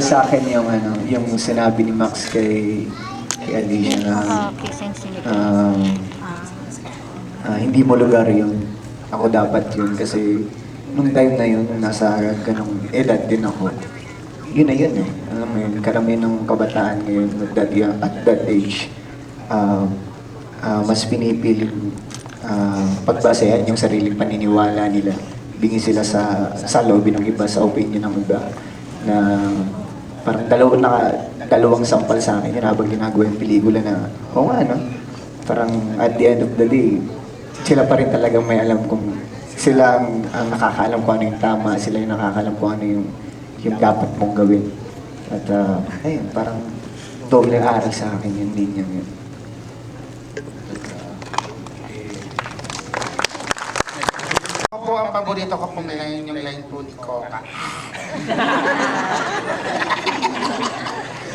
sa akin yung ano, yung sinabi ni Max kay kay Alicia na sinipin. um, ah, hindi mo lugar yun. Ako dapat yun kasi nung time na yun, nasa ganong edad din ako. Yun na yun eh. Alam mo yun, karamihan ng kabataan ngayon at that, young- at that age, ah, ah, mas pinipiling uh, pagbasehan yung sariling paniniwala nila. Bingi sila sa sa lobby ng iba, sa opinion ng iba na parang dalawang naka, dalawang sampal sa akin yun habang ginagawa yung pelikula na, oo nga no, parang at the end of the day, sila pa rin talagang may alam kung sila ang, ang nakakaalam kung ano yung tama, sila yung nakakaalam kung ano yung, yung dapat mong gawin. At uh, ayun, parang doble aral sa akin yung linya yun. Ako po ang paborito ko pong line, yung line po ni Coca.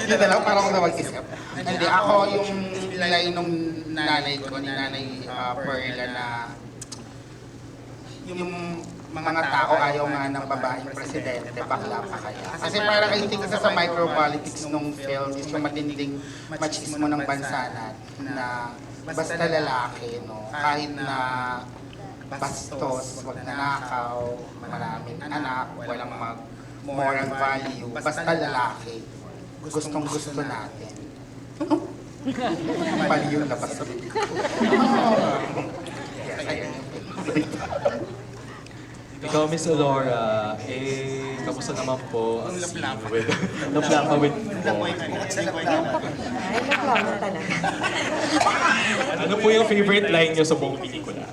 Hindi na lang, parang ako na mag-isip. Hindi, ako yung line nung nanay ko, ni nanay uh, Perla na yung mga tao ayaw nga ng babaeng presidente, bakla pa kaya. Kasi parang I think sa micropolitics nung film is yung matinding machismo ng bansa natin na basta lalaki, no? Kahit na bastos, wag nanakaw, maraming anak, walang mag moral value, basta lalaki, gustong gusto natin. Mali yung labas sa bibig ko. Yes, ayun. Ikaw, Miss Alora, eh, kamusta naman po ang scene with... Laplaka with po. Ay, talaga. Ano po yung favorite line niyo sa buong pelikula?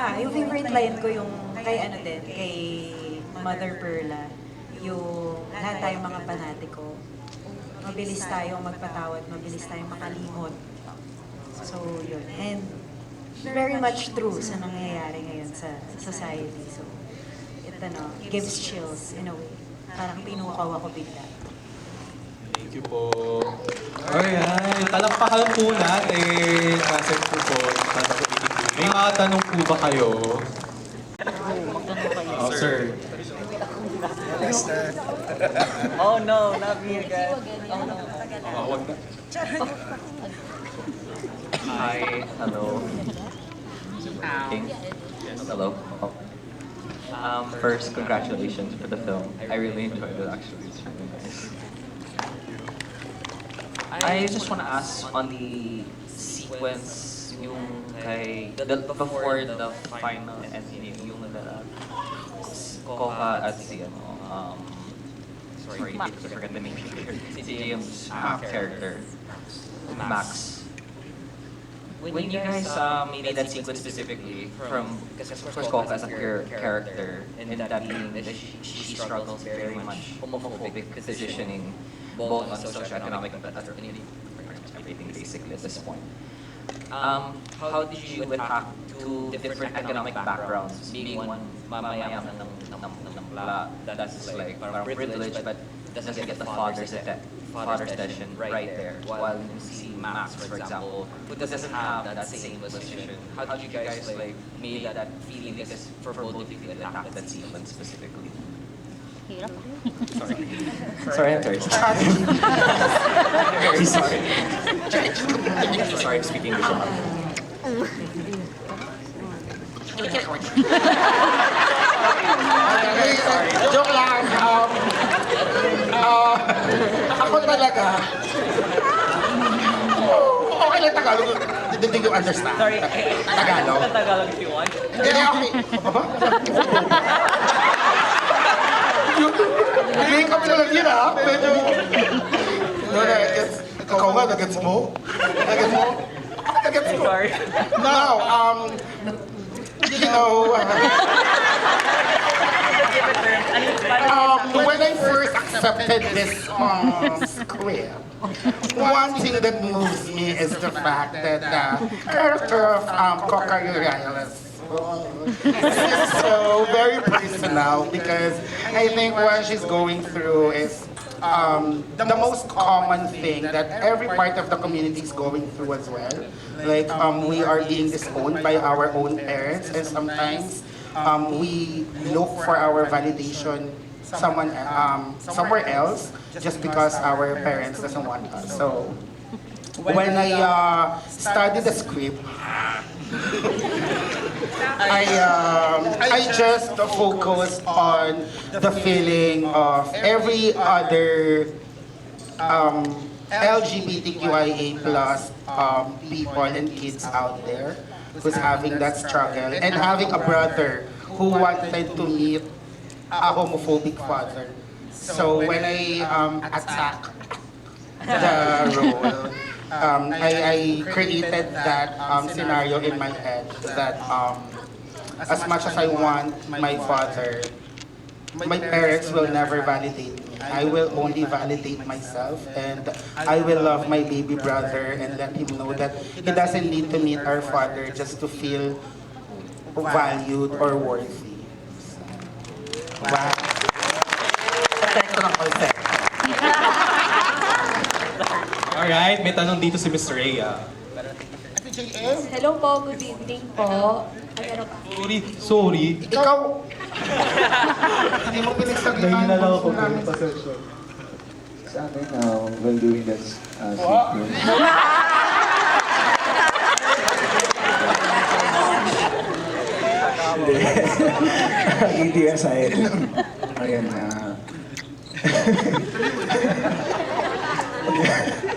Ah, yung favorite line ko yung kay ano din, kay Mother Perla. Yung lahat tayong mga panatiko. Mabilis tayong magpatawad, mabilis tayong makalimot. So, yun. And very much true sa nangyayari ngayon sa, society. So, it ano, gives chills in a way. Parang pinukaw ako bigla. Thank you po. Alright, talakpakan po natin. Kasi po po, ko May mga tanong po ba kayo? Oh, sir. Oh no, not me again. Oh no. Oh, wag na. Hi, hello. King. Hello. Oh. Um, first, congratulations for the film. I really enjoyed it actually. It's really nice. I just want to ask on the sequence yung kay the, before the final ending yung the Koha at si ano um sorry I forget the name si James uh, character. Max. When you guys uh, made that sequence specifically from because Koka as a pure character and that being that she, she struggles very much homophobic positioning both on socioeconomic but other everything basically at this point. Um, how did you attack two different economic backgrounds, being one mamayaman that's like parang privileged but doesn't get the father's atten- father's attention right there, while you see Max, for example, who doesn't have that same position. How did you guys like made that feeling because for both of you attack that sequence specifically? Hirap. Sorry. sorry, I'm very very sorry. sorry, I'm speaking English. Joke lang. Um, uh, ako talaga. Oh, okay lang Tagalog. Did you understand? Sorry. Tagalog. Tagalog if you want. Hindi, okay. Ah. No, na, gets... Now, um... You know... Um, when I first accepted this um, script, one thing that moves me is the fact that the character of um, is so very personal because I think what she's going through is um, the most common thing that every part of the community is going through as well. Like um, we are being disowned by our own parents and sometimes um, we look for our validation someone um, somewhere else just because our parents doesn't want us. So when I uh, studied the script, I um, I just focus on the feeling of every other um, LGBTQIA plus um, people and kids out there who's having that struggle and having a brother who wanted to meet a homophobic father. So when I um, attack the role, um, I, I created that um, scenario in my head that um, as much as I want my father, my parents will never validate me. I will only validate myself and I will love my baby brother and let him know that he doesn't need to meet our father just to feel valued or worthy. Wow. Protect ng. Alright, may tanong dito si Mr. Ray. ah. Hello po, good evening po. Ay, ano pa? Sorry, sorry. Ikaw, hindi mo pinagsabihan Nahihina lang ako, namin. pasensya. Sa akin, uh, while doing that uh, sequence, Hindi. Hindi aside. Ayun na.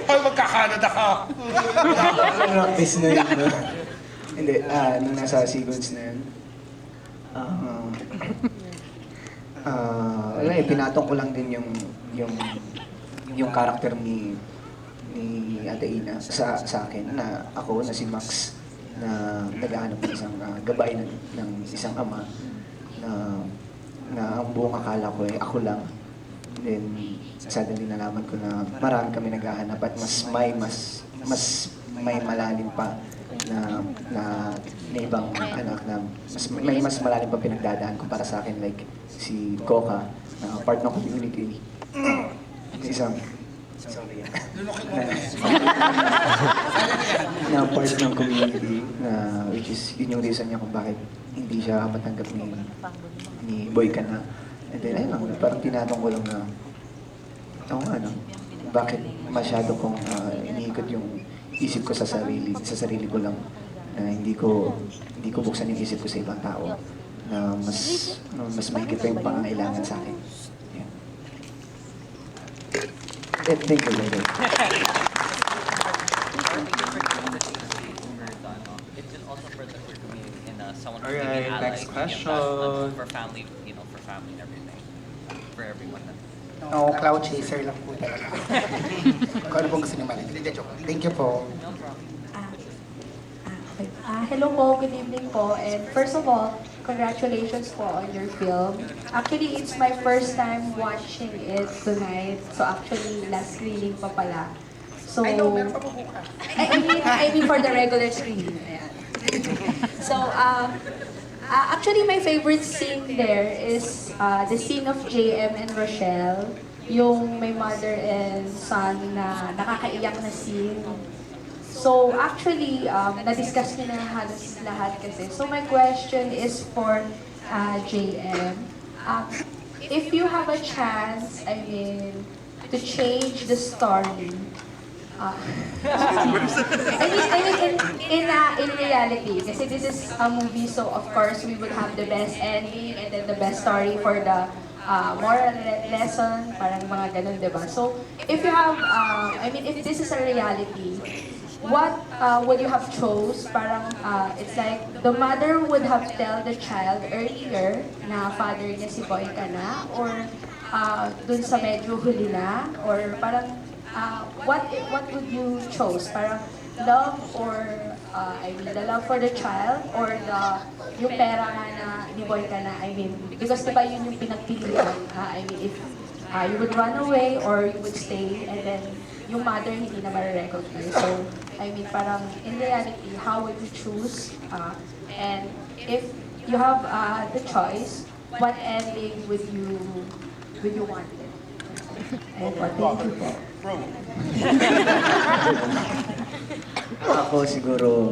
Ay, magkakanada ka! Practice na yun. no? Hindi, ah, nung nasa sequence na yun, ah, ah, wala eh, pinatong ko lang din yung, yung, yung character ni, ni Ate Ina sa, sa akin, na ako, na si Max, na naghahanap ng isang ah, gabay ng, ng isang ama, na, na ang buong akala ko eh, ako lang. Then, suddenly nalaman ko na marami kami naghahanap at mas may mas mas may malalim pa na na, na ibang anak na mas may mas malalim pa pinagdadaan ko para sa akin like si Coca na part ng community. Isang sorry na, part ng community na which is yun yung reason niya kung bakit hindi siya matanggap ni ni Boy ka na and then ayun lang parang tinatong ko lang na Oo nga? Bakit masyado kong ah, iniikot yung isip ko sa sarili, sa sarili ko lang na hindi ko hindi ko buksan yung isip ko sa ibang tao na mas mas mahigit pa yung pangangailangan sa akin. Yeah. Thank you, Lord. It's been also for the queer community and uh, someone who's Alright, being next ally, question. for family, you know, for family and everything. For everyone. No, cloud chaser lang po talaga. Kung ano pong. Hindi, joke. Thank you po. Ah, ah, okay. Ah, hello po, good evening po. And first of all, congratulations po on your film. Actually, it's my first time watching it tonight. So actually, last screening pa pala. So, I know, meron pa po bukas. I mean, I mean for the regular screening. Ayan. So, uh, uh, actually, my favorite scene there is uh, the scene of JM and Rochelle, yung may mother and son na nakakaiyak na scene. So, actually, um, na-discuss niyo na halos lahat kasi. So, my question is for uh, JM. Um, if you have a chance, I mean, to change the story, uh, I mean, I mean, in, in, uh, in reality, kasi this is a movie, so of course, we would have the best ending and then the best story for the uh, moral le- lesson, parang mga ganun, di ba? So, if you have, uh, I mean, if this is a reality, what uh, would you have chose? Parang, uh, it's like, the mother would have tell the child earlier na father niya si Boy ka na, or uh, dun sa medyo huli na, or parang, uh, what what would you chose? Parang love or uh, I mean the love for the child or the yung pera nga na ni boy ka na I mean because diba yun yung pinagpilian uh, I mean if uh, you would run away or you would stay and then yung mother hindi na ma-recognize so I mean parang in reality how would you choose uh, and if you have uh, the choice what ending would you would you want Ayun po, thank you po. Ako siguro,